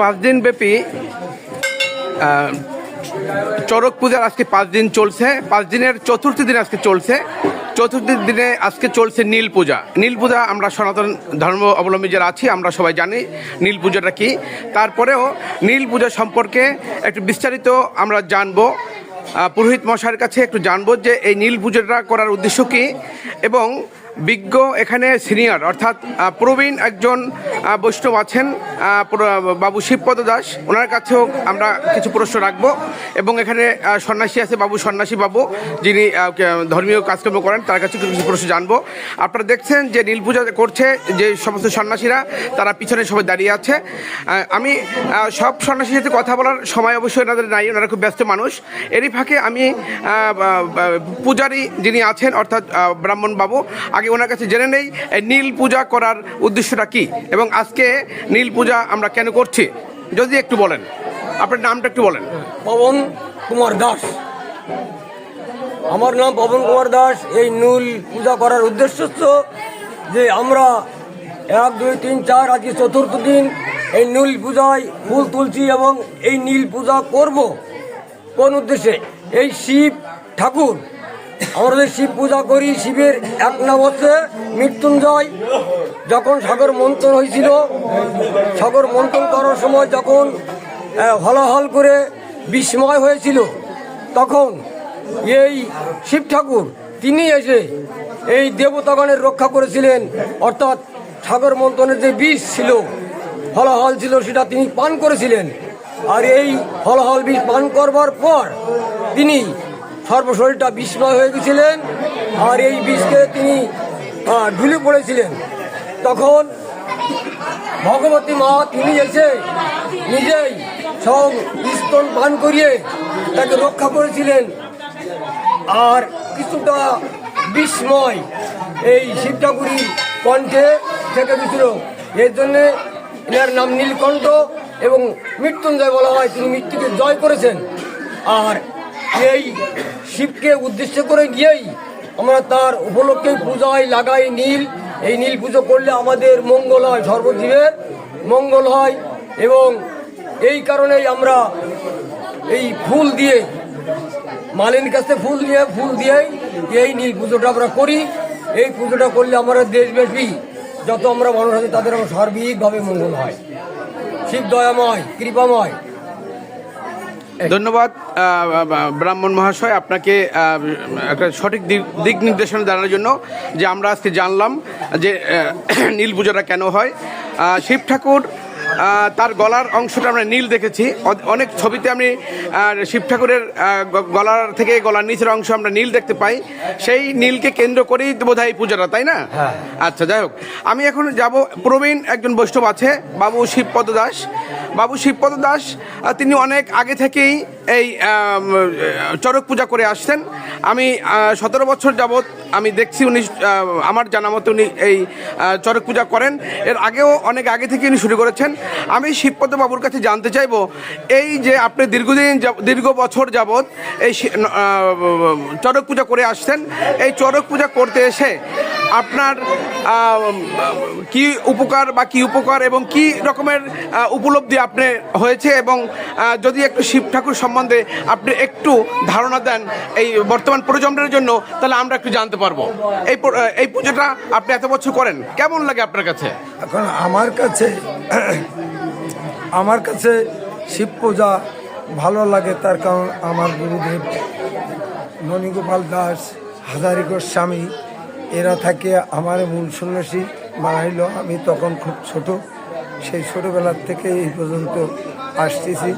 পাঁচ দিন ব্যাপী চড়ক পূজার আজকে পাঁচ দিন চলছে। পাঁচ দিনের চতুর্থ দিন আজকে চলছে। চতুর্থ দিনে আজকে চলছে নীল পূজা। নীল পূজা আমরা সনাতন ধর্ম অবলম্বী যারা আছি, আমরা সবাই জানি নীল পূজাটা কি। তারপরেও নীল পূজা সম্পর্কে একটু বিস্তারিত আমরা জানব। পুরোহিত মশাইয়ের কাছে একটু জানব যে এই নীল পুজোটা করার উদ্দেশ্য কী এবং বিজ্ঞ, এখানে সিনিয়র, অর্থাৎ প্রবীণ একজন বৈষ্ণব আছেন বাবু শিবপদ দাস। ওনার কাছেও আমরা কিছু প্রশ্ন রাখব। এবং এখানে সন্ন্যাসী আছে বাবু সন্ন্যাসী বাবু, যিনি ধর্মীয় কাজকর্ম করেন, তার কাছে কিছু প্রশ্ন জানব। আপনারা দেখছেন যে নীল পূজা করছে, যে সমস্ত সন্ন্যাসীরা, তারা পিছনে সবাই দাঁড়িয়ে আছে। আমি সব সন্ন্যাসীর সাথে কথা বলার সময় অবশ্যই ওনাদের নাই, ওনারা খুব ব্যস্ত মানুষ। এরই ফাঁকে আমি পূজারী যিনি আছেন, অর্থাৎ ব্রাহ্মণ বাবু আগে ওনার কাছে জেনে নেই, এই নীল পূজা করার উদ্দেশ্যটা কি এবং আজকে নীল পূজা আমরা কেন করছি? যদি একটু বলেন। আপনার নামটা একটু বলেন। পবন কুমার দাস। আমার নাম পবন কুমার দাস। এই নীল পূজা করার উদ্দেশ্য হচ্ছে যে আমরা এক, দুই, তিন, চার, আজকে চতুর্থ দিন এই নীল পূজায় ফুল তুলছি এবং এই নীল পূজা করব কোন উদ্দেশ্যে? এই শিব ঠাকুর আমরা যে শিব পূজা করি, শিবের এক নবসে মৃত্যুঞ্জয়। যখন সাগর মন্থন হয়েছিল, সাগর মন্থন করার সময় যখন হলাহল করে বিস্ময় হয়েছিল, তখন এই শিব ঠাকুর, তিনি এসে এই দেবতাগণের রক্ষা করেছিলেন। অর্থাৎ সাগর মন্থনের যে বিষ ছিল, হলাহল ছিল, সেটা তিনি পান করেছিলেন। আর এই হলাহল বিষ পান করবার পর তিনি সর্বশরীরটা বিস্ময় হয়ে গেছিলেন আর এই বিষকে তিনি ঢুলে পড়েছিলেন। তখন ভগবতী মা তিনি এসে নিজেই সব স্তন পান করিয়ে তাকে রক্ষা করেছিলেন। আর কিছুটা বিস্ময় এই শিব ঠাকুরির কণ্ঠে থেকে গেছিল। এর জন্যে এনার নাম নীলকণ্ঠ এবং মৃত্যুঞ্জয় বলা হয়, তিনি মৃত্যুকে জয় করেছেন। আর এই শিবকে উদ্দেশ্য করে গিয়েই আমরা তার উপলক্ষে পূজায় লাগাই নীল। এই নীল পুজো করলে আমাদের মঙ্গল হয় সর্বজীবের। মঙ্গল হয় এবং এই কারণেই আমরা এই ফুল দিয়ে মালিন কাছে ফুল দিয়ে ফুল দিয়েই এই নীল পুজোটা আমরা করি। এই পুজোটা করলে আমরা দেশব্যাপী যত আমরা মানুষ আছি, তাদের আমরা সার্বিকভাবে মঙ্গল হয়। শিব দয়াময়, কৃপাময়। ধন্যবাদ ব্রাহ্মণ মহাশয় আপনাকে একটা সঠিক দিক নির্দেশনা জানার জন্য যে আমরা আজকে জানলাম যে নীল পুজোটা কেন হয়। শিব ঠাকুর তার গলার অংশটা আমরা নীল দেখেছি। অনেক ছবিতে আমি শিব ঠাকুরের গলার থেকে গলার নিচের অংশ আমরা নীল দেখতে পাই। সেই নীলকে কেন্দ্র করেই বোধ হয় পূজাটা তাই না? আচ্ছা যাই হোক। আমি এখন যাব প্রবীণ একজন বৈষ্ণব আছে বাবু শিবপদ দাস। বাবু শিবপদ দাস তিনি অনেক আগে থেকেই এই চড়ক পূজা করে আসছেন। আমি সতেরো বছর যাবৎ আমি দেখছি উনি আমার জানা মতো উনি এই চড়ক পূজা করেন। এর আগেও অনেক আগে থেকে উনি শুরু করেছেন। আমি শিবপদ বাবুর কাছে জানতে চাইব, এই যে আপনি দীর্ঘদিন দীর্ঘ বছর যাবৎ এই চড়ক পূজা করে আসছেন, এই চড়ক পূজা করতে এসে আপনার কি উপকার বা কি উপকার এবং কি রকমের উপলব্ধি আপনি হয়েছে এবং যদি একটু শিব ঠাকুর সম্বন্ধে আপনি একটু ধারণা দেন এই বর্তমান প্রজন্মের জন্য, তাহলে আমরা একটু জানতে পারব। এই এই পুজোটা আপনি এত বছর করেন, কেমন লাগে আপনার কাছে? এখন আমার কাছে আমার কাছে শিব পূজা ভালো লাগে, তার কারণ আমার গুরুদেব ননীগোপাল দাস, হাজারি গোস্বামী, এরা থাকে আমার মূল সন্ন্যাসী বানাইল আমি তখন খুব ছোট, সেই ছোটোবেলার থেকে এই পর্যন্ত আসতেছি।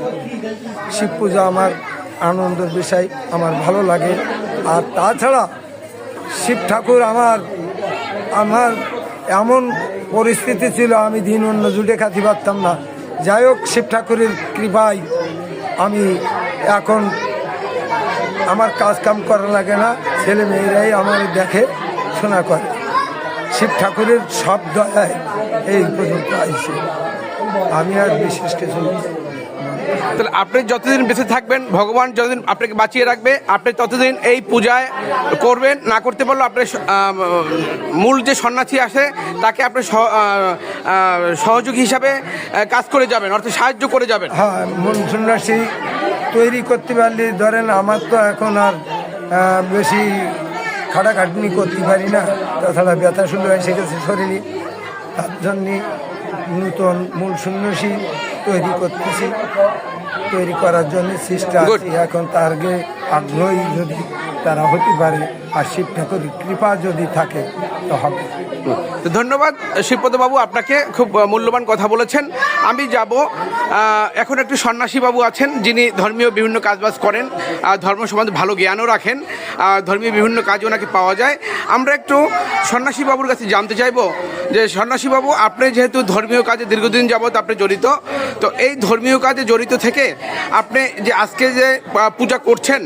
শিব পূজা আমার আনন্দের বিষয়, আমার ভালো লাগে। আর তাছাড়া শিব ঠাকুর আমার আমার এমন পরিস্থিতি ছিল, আমি দিন অন্য জুটে খাতে পারতাম না। যাই হোক, শিব ঠাকুরের কৃপায় আমি এখন আমার কাজ কাম করা লাগে না, ছেলে মেয়েরাই আমার দেখে, শোনা করে। শিব ঠাকুরের সব দয়ায় এই পর্যন্ত আইছে আমি আর বিশেষ কিছু তাহলে আপনি যতদিন বেঁচে থাকবেন, ভগবান যতদিন আপনাকে বাঁচিয়ে রাখবে, আপনি ততদিন এই পূজায় করবেন, না করতে পারলেও আপনার মূল যে সন্ন্যাসী আসে তাকে আপনি সহযোগী হিসাবে কাজ করে যাবেন, অর্থাৎ সাহায্য করে যাবেন। হ্যাঁ মন সন্ন্যাসী তৈরি করতে পারলে, ধরেন আমার তো এখন আর বেশি খাটাখাটনি করতে পারি না, তাছাড়া ব্যথা শুরু এসে গেছে শরীরে। তার জন্যে নূতন মূল সন্ন্যাসী তৈরি করতেছি তৈরি করার জন্য চেষ্টা. আছি এখন তার আগে আগ্রহী যদি তারা হতে পারে আর শিব ঠাকুরের কৃপা যদি থাকে তো ধন্যবাদ বাবু, আপনাকে খুব মূল্যবান কথা বলেছেন। আমি যাব এখন একটি সন্ন্যাসী বাবু আছেন, যিনি ধর্মীয় বিভিন্ন কাজবাজ করেন ধর্ম সম্বন্ধে ভালো জ্ঞানও রাখেন ধর্মীয় বিভিন্ন কাজে ওনাকে পাওয়া যায়। আমরা একটু সন্ন্যাসী বাবুর কাছে জানতে চাইব যে, সন্ন্যাসী বাবু, আপনি যেহেতু ধর্মীয় কাজে দীর্ঘদিন যাবৎ আপনি জড়িত, তো এই ধর্মীয় কাজে জড়িত থেকে আপনি যে আজকে যে পূজা করছেন,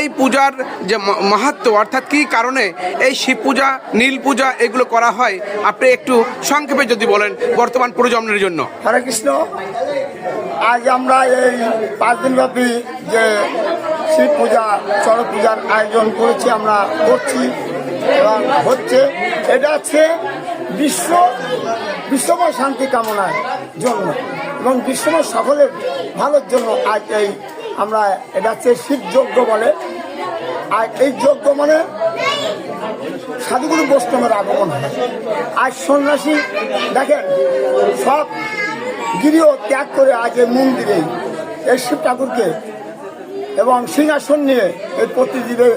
এই পূজার যে ম- মাহাত্ম্য অর্থাৎ কী কারণে এই শিব পূজা নীল পূজা এগুলো করা হয়? আপনি একটু সংক্ষেপে যদি বলেন বর্তমান প্রজন্মের জন্য। হরে কৃষ্ণ। আজ আমরা এই পাঁচ দিনব্যাপী যে শিব পূজা, চড়ক পূজার আয়োজন করেছি, আমরা করছি এবং হচ্ছে এটা হচ্ছে বিশ্ব, বিশ্বময় শান্তি কামনার জন্য এবং বিশ্বময় সকলের ভালোর জন্য আজ এই আমরা এটা হচ্ছে শিব যজ্ঞ বলে। আর এই যজ্ঞ মানে সাধুগুরু বৈষ্ণবের আগমন হয়। আজ সন্ন্যাসী, দেখেন, সব গৃহ ত্যাগ করে আজ এই মন্দিরে এই শিব ঠাকুরকে এবং সিংহাসন নিয়ে এই প্রতিদিনে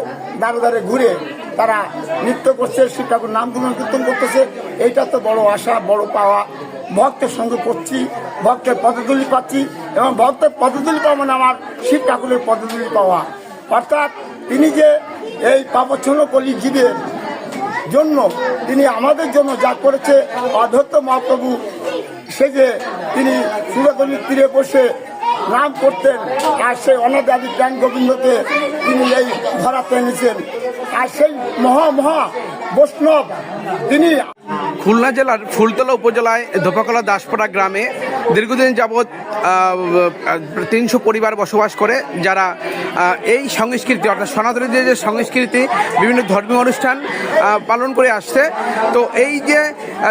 দাঁড়ে দাঁড়ে ঘুরে তারা নৃত্য করছে, শিব ঠাকুর নাম গুণ কীর্তন করতেছে। এইটা তো বড় আশা, বড় পাওয়া। ভক্তের সঙ্গে করছি, ভক্তের পদতুলি পাচ্ছি এবং ভক্তের পদতুলি পাওয়া মানে আমার শিব ঠাকুরের পদতুলি পাওয়া। অর্থাৎ তিনি যে এই পাপচ্ছন্ন কলি জীবের জন্য তিনি আমাদের জন্য যা করেছে অধত্ত মহাপ্রভু, সে যে তিনি সুরতলির তীরে বসে নাম করতেন, আর সেই অনাদাদি প্রাণ গোবিন্দকে তিনি এই ধরাতে এনেছেন আর সেই মহা মহা বৈষ্ণব তিনি খুলনা জেলার ফুলতলা উপজেলায় ধোপাকলা দাসপাড়া গ্রামে দীর্ঘদিন যাবৎ তিনশো পরিবার বসবাস করে, যারা এই সংস্কৃতি, অর্থাৎ সনাতনীদের যে সংস্কৃতি, বিভিন্ন ধর্মীয় অনুষ্ঠান পালন করে আসছে। তো এই যে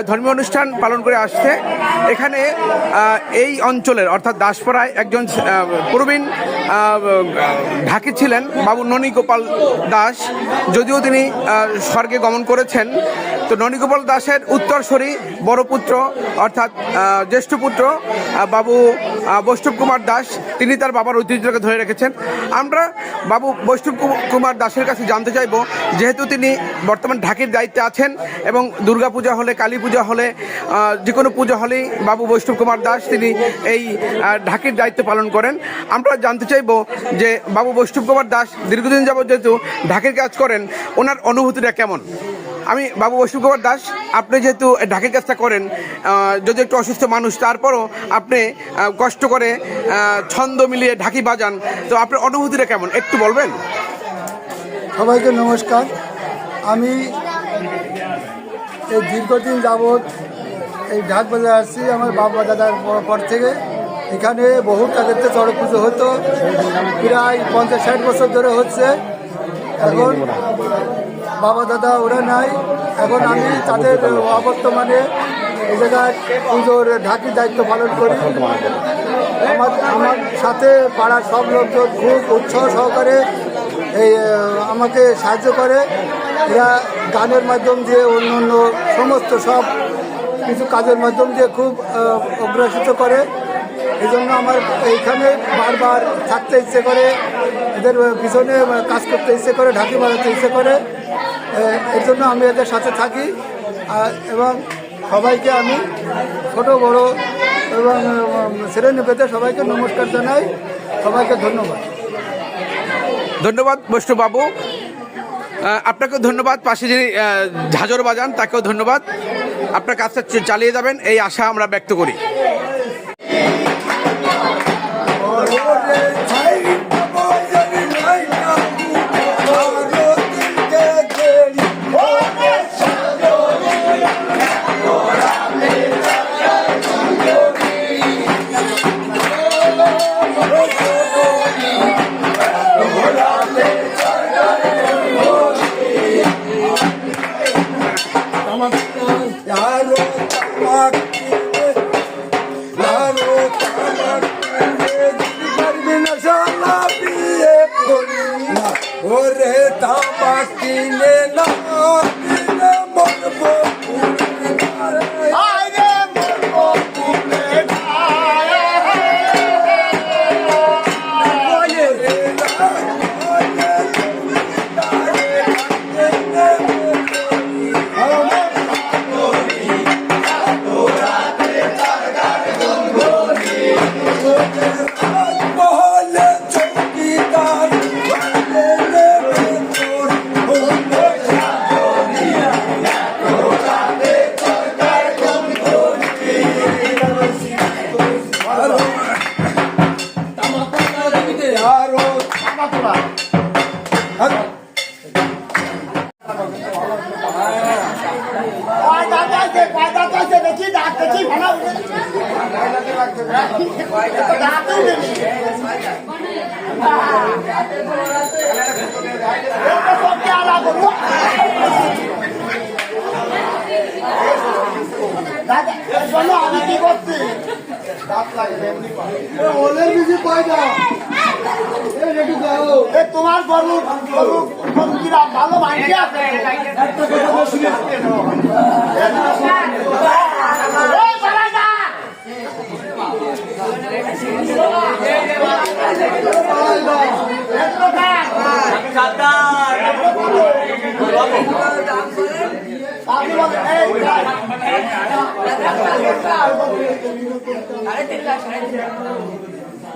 ধর্মীয় অনুষ্ঠান পালন করে আসছে, এখানে এই অঞ্চলের, অর্থাৎ দাসপাড়ায় একজন প্রবীণ ঢাকি ছিলেন, বাবু ননী গোপাল দাস। যদিও তিনি স্বর্গে গমন করেছেন তো ননীগোপাল দাসের উত্তরসূরি বড় পুত্র অর্থাৎ জ্যেষ্ঠ পুত্র বাবু বৈষ্ণব কুমার দাস তিনি তার বাবার ঐতিহ্যকে ধরে রেখেছেন। আমরা বাবু বৈষ্ণব কুমার দাসের কাছে জানতে চাইব যেহেতু তিনি বর্তমান ঢাকির দায়িত্বে আছেন এবং দুর্গাপূজা হলে কালী পূজা হলে যে কোনো পূজা হলেই বাবু বৈষ্ণব কুমার দাস তিনি এই ঢাকির দায়িত্ব পালন করেন। আমরা জানতে চাইব যে বাবু বৈষ্ণব কুমার দাস দীর্ঘদিন যাবত যেহেতু ঢাকির কাজ করেন ওনার অনুভূতিটা কেমন? আমি বাবু বৈষ্ণব কুমার দাস আপনি যেহেতু ঢাকির কাজটা করেন যদি একটু অসুস্থ মানুষ তারপরও আপনি আহ, কষ্ট করে ছন্দ মিলিয়ে ঢাকি বাজান। তো আপনার অনুভূতিটা কেমন? একটু বলবেন? সবাইকে নমস্কার। আমি এই দীর্ঘদিন যাবৎ এই ঢাক বাজার আসছি, আমার বাবা দাদার পর- থেকে। এখানে বহু টাকাতে চড়ক পুজো হতো, প্রায় পঞ্চাশ ষাট বছর ধরে হচ্ছে। এখন বাবা দাদা ওরা নাই। এখন আমি তাদের অবর্তমানে এই জায়গায় পুজোর ঢাকির দায়িত্ব পালন করি। আমার আমার সাথে পাড়ার সব লোকজন খুব উৎসাহ সহকারে এই আমাকে সাহায্য করে। এরা গানের মাধ্যম দিয়ে অন্য অন্য সমস্ত সব কিছু কাজের মাধ্যম দিয়ে খুব অগ্রসিত করে। এই জন্য আমার এইখানে বারবার থাকতে ইচ্ছে করে, এদের পিছনে কাজ করতে ইচ্ছে করে, ঢাকি মারাতে ইচ্ছে করে। এর জন্য আমি এদের সাথে থাকি। এবং সবাইকে আমি ছোট বড় এবং শ্রেণি পেতে সবাইকে নমস্কার জানাই। সবাইকে ধন্যবাদ। ধন্যবাদ বৈষ্ণব বাবু আহ, আপনাকেও ধন্যবাদ। পাশে যিনি ঝাঁঝর বাজান তাকেও ধন্যবাদ। আপনার কাজটা চালিয়ে যাবেন এই আশা আমরা ব্যক্ত করি। তোমার গরু গরুরা ভালো ভাঙিয়া তিন লাখ।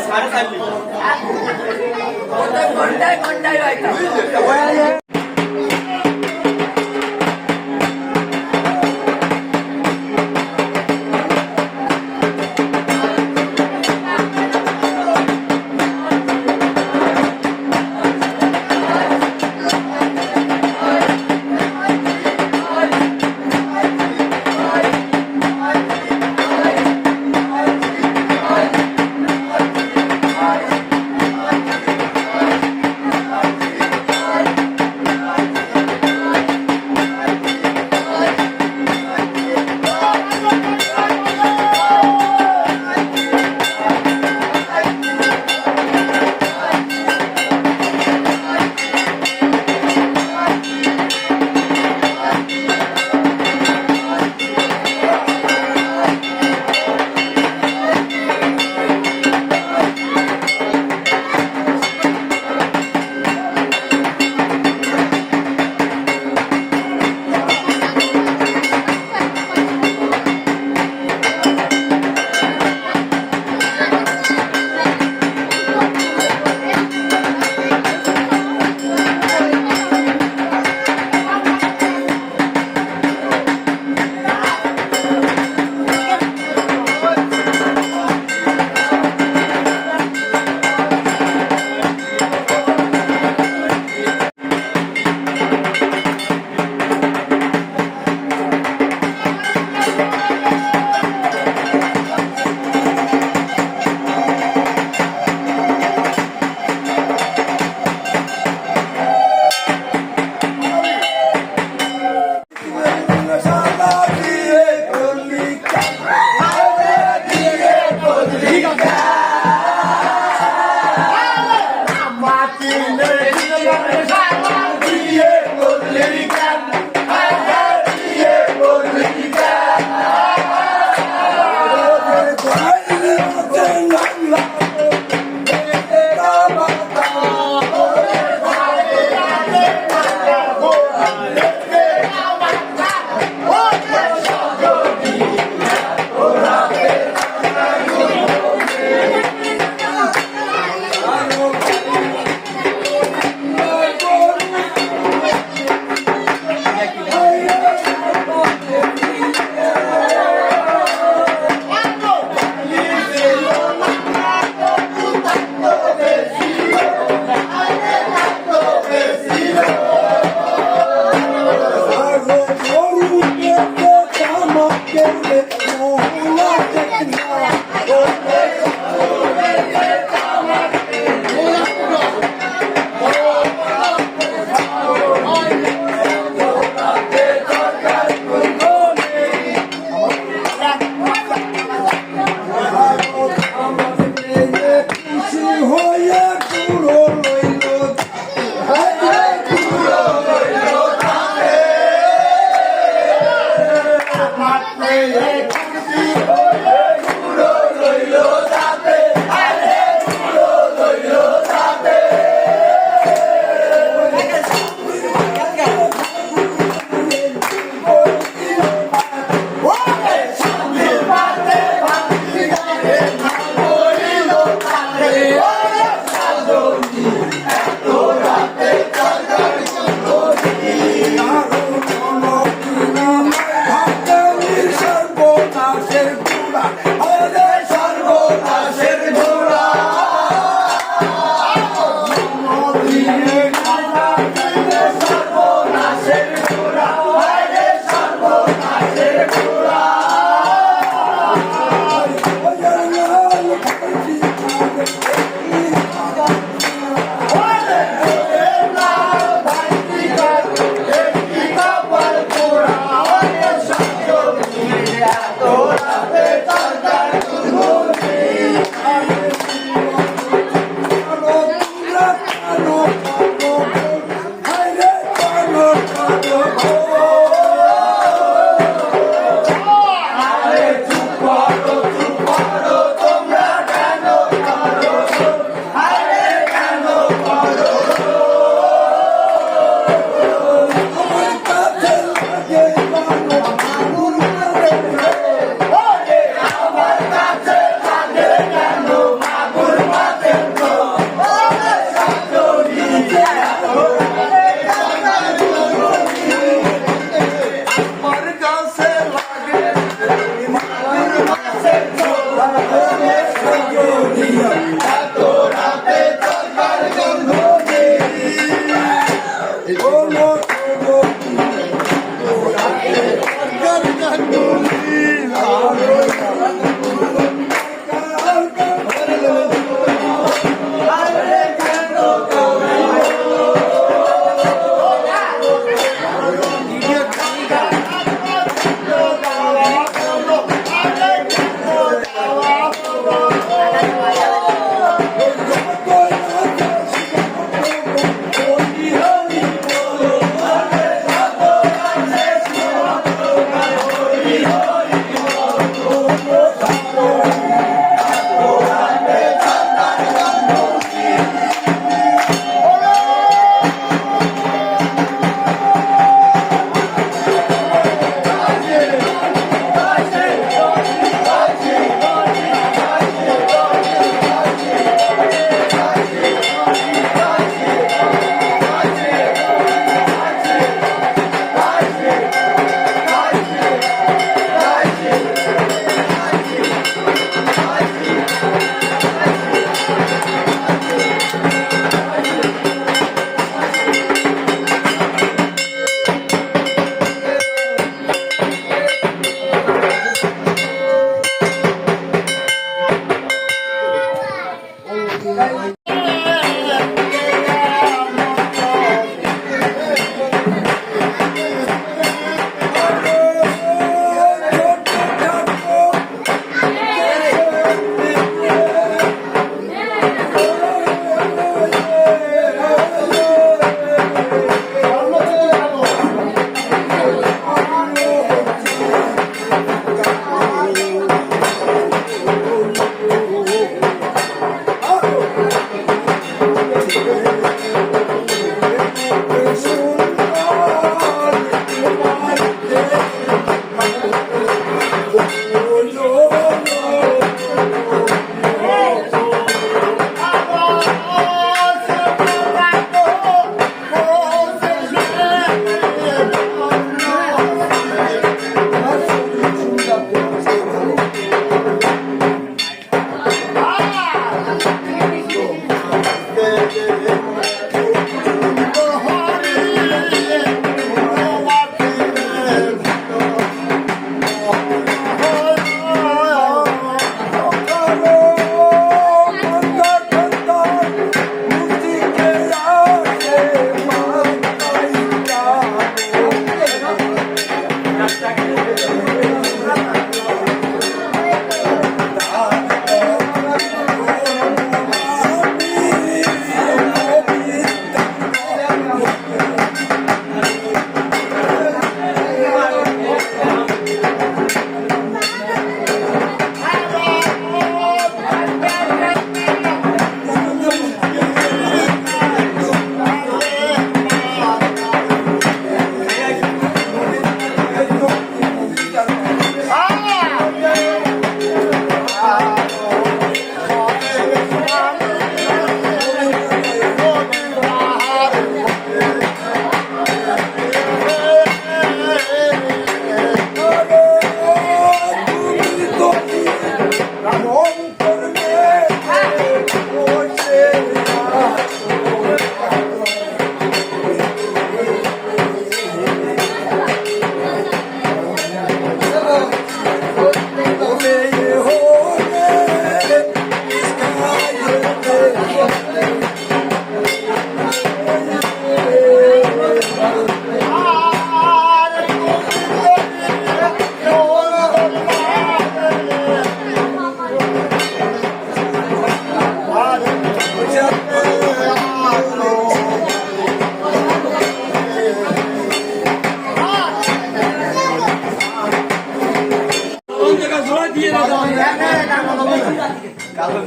સાડા સાત લીધો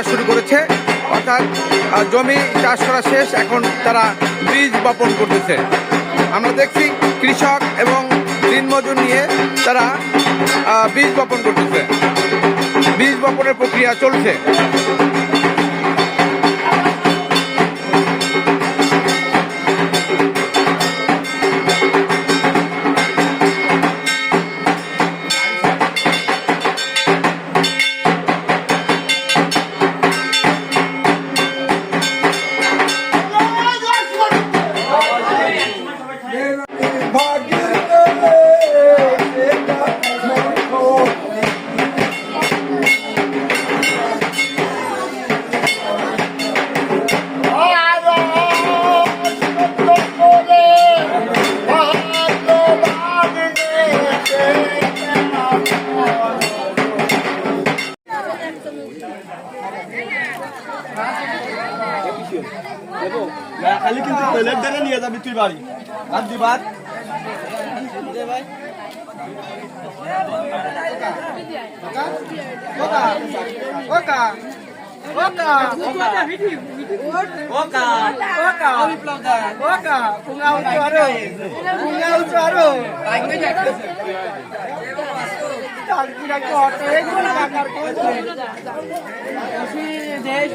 চাষ শুরু করেছে। অর্থাৎ জমি চাষ করা শেষ, এখন তারা বীজ বপন করতেছে। আমরা দেখছি কৃষক এবং দিনমজুর নিয়ে তারা বীজ বপন করতেছে। বীজ বপনের প্রক্রিয়া চলছে। দেশ